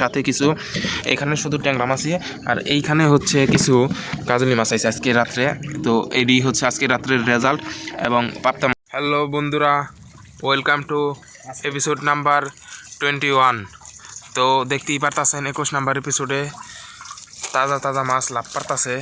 সাথে কিছু, এখানে শুধু ট্যাংরা মাছই আর এইখানে হচ্ছে কিছু কাজলি মাছ আছে আজকে রাত্রে। তো এটি হচ্ছে আজকে রাত্রের রেজাল্ট এবং পাপ্তা হ্যালো বন্ধুরা welcome to episode number twenty one তো দেখতেই পারতাছেন একুশ নাম্বার এপিসোডে তাজা তাজা মাছ লাভ পারতাছে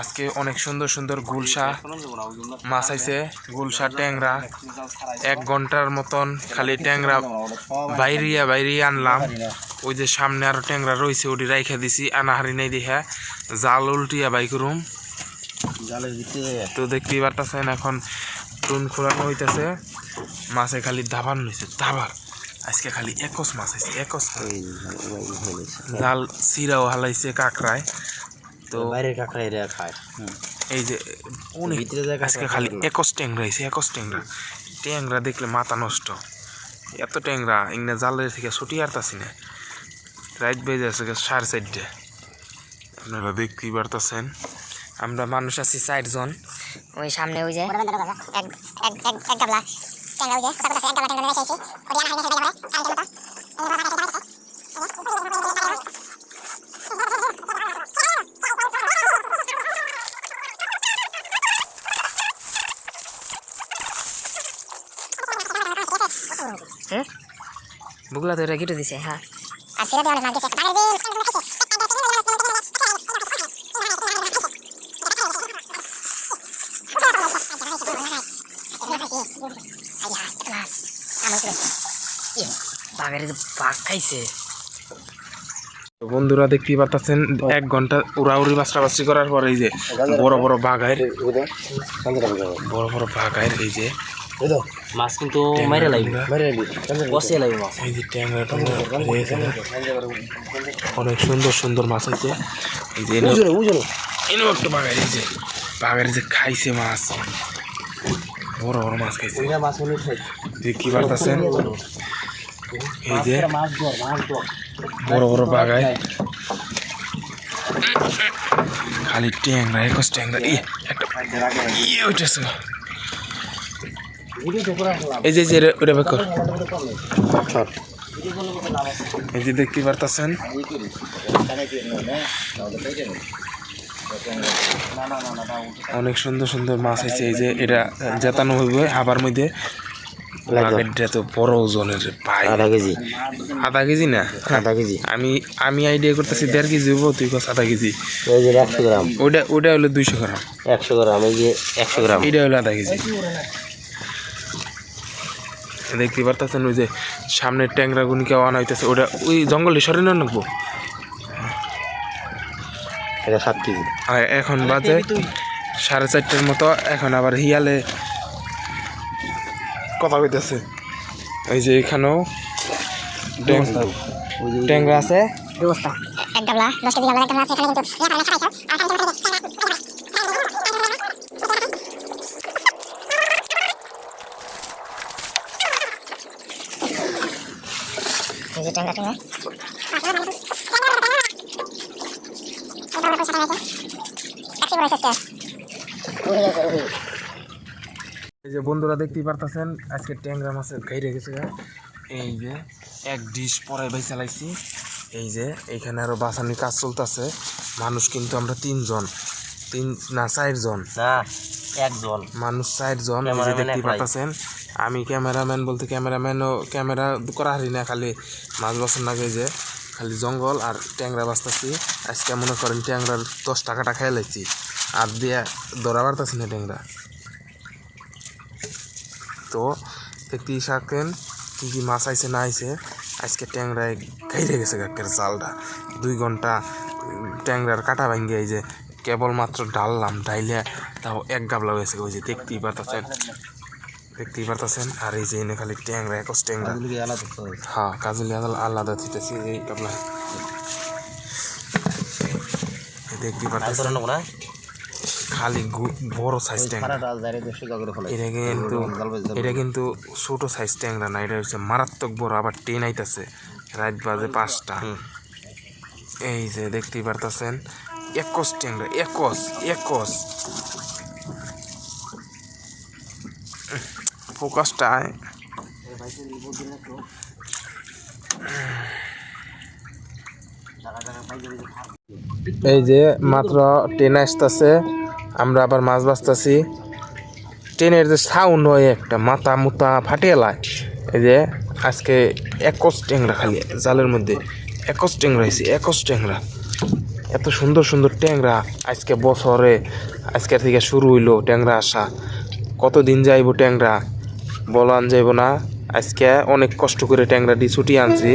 আজকে অনেক সুন্দর সুন্দর গুলশা মাছ আইছে গুলশা ট্যাংরা। এক ঘণ্টার মতন খালি ট্যাংরা বাইরিয়া বাইরিয়া আনলাম। ওই যে সামনে আরও ট্যাংরা রয়েছে ওটি রাইখা দিছি আনাহারি নেই দেখা জাল উল্টিয়া বাইক রুম। তো দেখতেই পারতেছেন এখন টুন খোলানো হইতেছে। মাছে খালি দাবান হয়েছে দাবার। আজকে খালি একস মাছ আছে একস হয়েছে জাল সিরাও হালাইছে কাকড়ায়। তো বাইরের কাঁকড়া এরা খায়। এই যে অনেক ভিতরে যায় আজকে খালি। একস ট্যাংরা হয়েছে একস ট্যাংরা। ট্যাংরা দেখলে মাথা নষ্ট। এত ট্যাংরা ইংনা জালের থেকে ছুটি আরতাছি না। রাইট বেজে আছে সাড়ে চারটে। আপনারা দেখতেই পারতেছেন। আমরা মানুষ আছি চারজন। ওই সামনে ওই যে এক এক এক এক গাবলা। ট্যাংরা ওই যে এক গাবলা ট্যাংরা রেখে এসেছি ওটি আনা হাইনা সেটা করে কালকে মতো হুম বুগলা তো এটা কেটে দিছে হ্যাঁ। বন্ধুরা দেখতেই পারতেছেন এক ঘণ্টা উড়াউড়ি বাসটাবাসি করার পর এই যে বড় বড় বাঘায়ের বড় বড় বাঘায়ের এই যে মাছ কিন্তু মাইরে লাগবে বসিয়ে লাগবে মাছ এই যে ট্যাংরা অনেক সুন্দর সুন্দর মাছ আছে এই যে বুঝলো বুঝলো এনেও একটা যে যে খাইছে মাছ বড় বড় মাছ খাইছে ওইটা মাছ হলে পারতেছেন এই যে মাছ ধর মাছ ধর বড় বড় বাগায় খালি ট্যাংরা একস ট্যাংরা ই একটা ইয়ে এই যে যে ওটা বের এই যে দেখতে পারতেছেন? অনেক সুন্দর সুন্দর মাছ আছে। এই যে এটা জেতানো হইবে হাবার মধ্যে। তো বড় ওজনের আধা কেজি। আধা কেজি না? আধা কেজি। আমি আমি আইডিয়া করতেছি দেড় কেজি হব তুই কস আধা কেজি। ওই যে একশো গ্রাম। ওটা ওটা হলো দুইশো গ্রাম। একশো গ্রাম এই যে একশো গ্রাম। এটা হলো আধা কেজি। দেখতে পারতেছেন ওই যে সামনের ট্যাংরা গুনিকে আনা হইতেছে। ওটা ওই জঙ্গলে সরে না নাকবো এটা সাত কেজি। আর এখন বাজে সাড়ে চারটের মতো এখন আবার হিয়ালে কথা কইতেছে। এই যে এখানেও ট্যাংরা আছে। ব্যবস্থা। এক গাবলা দশ কেজি গাবলা এক গাবলা আছে এখানে কিন্তু ইয়া পারলে খাইছো আর খাইছো এই যে ট্যাংরা এই যে বন্ধুরা দেখতেই পারতেছেন আজকে ট্যাংরা মাছের ঘাইরে গেছে এই যে এক ডিশ পরে ভাই চালাইছি এই যে এইখানে আরও বাসানির কাজ চলতেছে। মানুষ কিন্তু আমরা তিনজন। তিন না চারজন। না একজন। মানুষ চারজন দেখতেই পারতেছেন। আমি ক্যামেরাম্যান বলতে ক্যামেরাম্যানও ক্যামেরা করা হারি না, খালি মাছ বছর না যে খালি জঙ্গল আর ট্যাংরা বাঁচতেছি। আজকে মনে করেন ট্যাংরার দশ টাকাটা খাই লাইছি, আর দিয়ে ধরা পারতাছি না ট্যাংরা। তো দেখতেই থাকেন কী কী মাছ আইছে না আইছে, আজকে ট্যাংরায় গাইরে গেছে গাকের জালটা। দুই ঘণ্টা ট্যাংরার কাটা ভাঙ্গি এই যে কেবলমাত্র ডাললাম, ডাইলে তাও এক গাবলা হয়েছে, ওই যে দেখতেই পারতেছেন। দেখতেই পারতেছেন। আর এই যে খালি ট্যাংরা একস ট্যাংরা। হ্যাঁ কাজলি আলাদা আলাদা দিতেছি এই এই দেখতেই পারতেছেন। খালি বড় সাইজ ট্যাংরা। এটা কিন্তু এটা কিন্তু ছোট সাইজ ট্যাংরা না এটা হচ্ছে মারাত্মক বড় আবার টেন আইতাছে। রাত বাজে পাঁচটা। এই যে দেখতেই পারতেছেন একশ ট্যাংরা একশ একস। ফোকাসটা এই যে মাত্র ট্রেন আসতেছে, আমরা আবার মাছ বাঁচতেছি। ট্রেনের যে সাউন্ড হয় একটা, মাথা মুতা ফাটিয়ে লায় এই যে আজকে একশ ট্যাংরা খালি, জালের মধ্যে একশ ট্যাংরা হয়েছে একশ ট্যাংরা। এত সুন্দর সুন্দর ট্যাংরা আজকে বছরে আজকের থেকে শুরু হইল ট্যাংরা আসা। কতদিন যাইব ট্যাংরা? বলান যাইব না। আজকে অনেক কষ্ট করে ট্যাংরাটি ছুটি আনছি।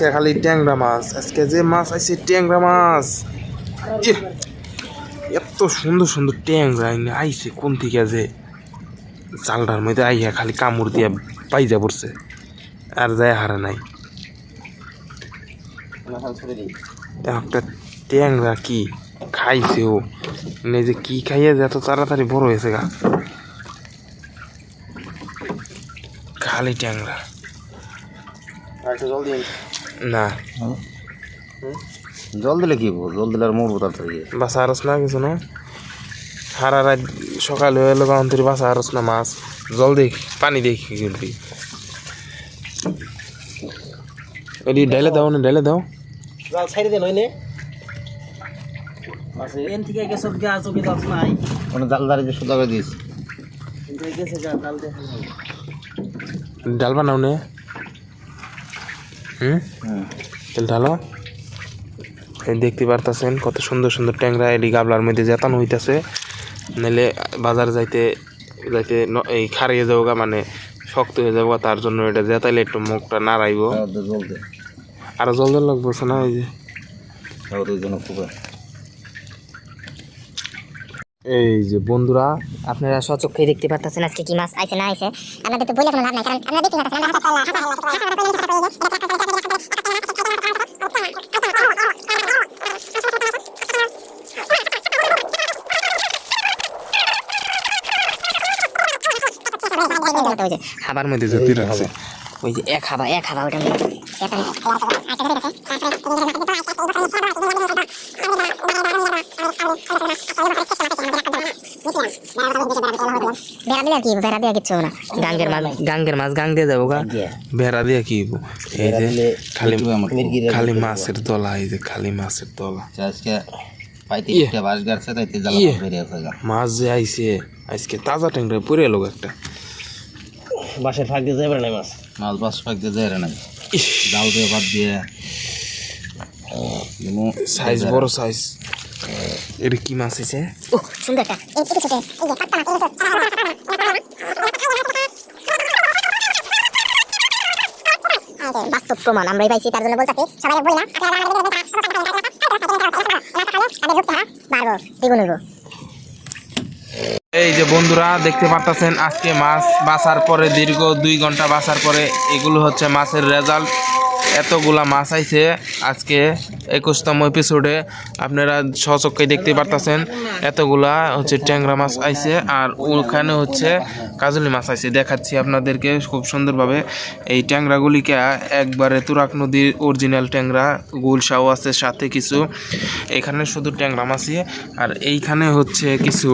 আজকে খালি ট্যাংরা মাছ। আজকে যে মাছ আছে, ট্যাংরা মাছ। এত সুন্দর সুন্দর ট্যাংরা আইছে কোন থেকে যে। জালটার মধ্যে আইয়া খালি কামড় দিয়া পাইজা পড়ছে। আর যায় হারা নাই। একটা ট্যাংরা কি খাইছে ও? মানে যে কি খাইয়া যে এত তাড়াতাড়ি বড় হয়েছে গা। খালি ট্যাংরা। না। জল দিলে কি হব? জল দিলে আর মরবো তাড়াতাড়ি। বাসা আরস না কিছু না? সারা রাত সকাল হয়ে এলো তখন তুই বাসা আরস না মাছ। জল দেখ পানি দেখি কিন্তু এটি ডাইলে দাও না ডাইলে দাও। জাল ছাইড়ে দেন হইলে এন থেকে গেছে গা চোখে যাস নাই। মানে জাল দাঁড়িয়ে সুদা করে দিয়েছি। কিন্তু গেছে যা জাল দেখা ডাল বানাও নে। হুম। তেল ঢালো। এই দেখতে পারতেছেন কত সুন্দর সুন্দর ট্যাংরা এডি গাবলার মধ্যে জেতানো হইতেছে। নাহলে বাজার যাইতে যাইতে ন- এই খারিয়ে যাব গা মানে শক্ত হয়ে যাব গা, তার জন্য এটা জেতাইলে একটু মুখটা নাড়াইব। আর আরও জল জল লাগবো না এই যে। খুব এই যে বন্ধুরা আপনারা সচক্ষে দেখতে পারতেছেন আজকে কি মাছ আইছে না আইছে আপনাদের তো বলে কোনো লাভ নাই কারণ আপনারা দেখতে পাচ্ছেন আমরা হাতে খাবার মধ্যে যেতে রাখছে ওই যে এক হাবা এক হাবা ওটা বেড়া দিলে কি বেড়া দিয়ে কিচ্ছু না গাঙ্গের মাছ গাঙ্গের মাছ গাং দিয়ে যাব গা। বেড়া দিয়ে কি এই যে খালি খালি মাছের দলা এই যে খালি মাছের দলা। আজকে পাইতে ইয়ে। গাড়ছে তাইতে জ্বালা ইয়ে। মাছ যে আইছে আজকে তাজা ট্যাংরা পরে এলো একটা। বাসের ফাঁক দিয়ে যাবে না মাছ? মাছ বাস ফাঁক দিয়ে যায় না জাল দিয়ে বাদ দিয়ে সাইজ বড় সাইজ কি মাছ আছে ও সুন্দর এই ছোট এই যে বাস্তব প্রমাণ আমরাই পাইছি তার জন্য বলতাছি সবাই বলি না এই যে বন্ধুরা দেখতে পারতেছেন আজকে মাছ বাসার পরে দীর্ঘ দুই ঘণ্টা বাসার পরে এগুলো হচ্ছে মাছের রেজাল্ট এতগুলা মাছ আইছে আজকে একুশতম এপিসোডে আপনারা সচক্ষে দেখতে পারতেছেন এতগুলা হচ্ছে ট্যাংরা মাছ আইছে আর ওখানে হচ্ছে কাজলি মাছ আইছে। দেখাচ্ছি আপনাদেরকে খুব সুন্দরভাবে। এই ট্যাংরাগুলিকে একবারে তুরাক নদীর অরিজিনাল ট্যাংরা, গুলশাও আছে সাথে কিছু। এখানে শুধু ট্যাংরা মাছই আর এইখানে হচ্ছে কিছু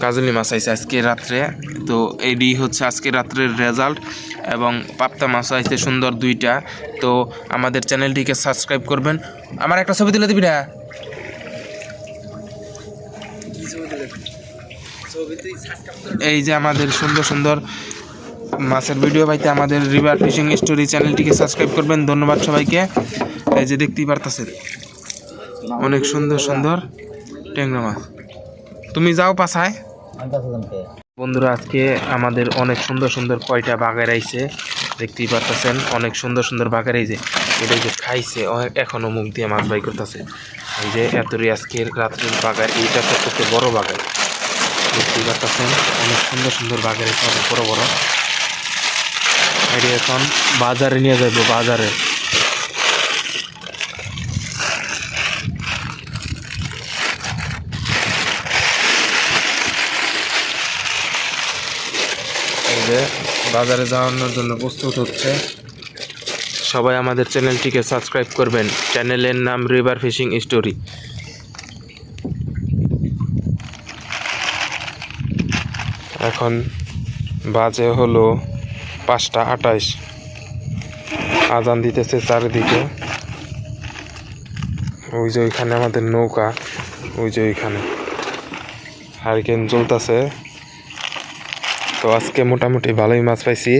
কাজলি মাছ আইছে আজকে রাত্রে। তো এডি হচ্ছে আজকে রাত্রের রেজাল্ট এবং পাপ্তা মাছ আইছে সুন্দর দুইটা। তো আমাদের চ্যানেলটিকে সাবস্ক্রাইব করবেন। আমার একটা ছবি তুলে দিবি না? এই যে আমাদের সুন্দর সুন্দর মাছের ভিডিও পাইতে আমাদের রিভার ফিশিং স্টোরি চ্যানেলটিকে সাবস্ক্রাইব করবেন। ধন্যবাদ সবাইকে। এই যে দেখতেই পারতেছেন, অনেক সুন্দর সুন্দর ট্যাংরা মাছ। তুমি যাও পাশায় বন্ধুরা, আজকে আমাদের অনেক সুন্দর সুন্দর কয়টা বাঘের আইছে, দেখতেই পারতেছেন, অনেক সুন্দর সুন্দর বাঘের যে এটা যে খাইছে, ও- এখনও মুখ দিয়ে মাছ বাই করতেছে। এই যে এতরি আজকের রাত্রের বাগার এইটা সবথেকে বড় বাগান। দেখতেই পারতেছেন অনেক সুন্দর সুন্দর বাঘের এসে অনেক বড় বড়। এটি এখন বাজারে নিয়ে যাব বাজারে। বাজারে যাওয়ানোর জন্য প্রস্তুত হচ্ছে। সবাই আমাদের চ্যানেলটিকে সাবস্ক্রাইব করবেন। চ্যানেলের নাম রিভার ফিশিং স্টোরি এখন বাজে হলো পাঁচটা আটাইশ আজান দিতেছে চারিদিকে। ওই যে ওইখানে আমাদের নৌকা, ওই যে ওইখানে। হারিকেন জ্বলতেছে। তো আজকে মোটামুটি ভালোই মাছ পাইছি।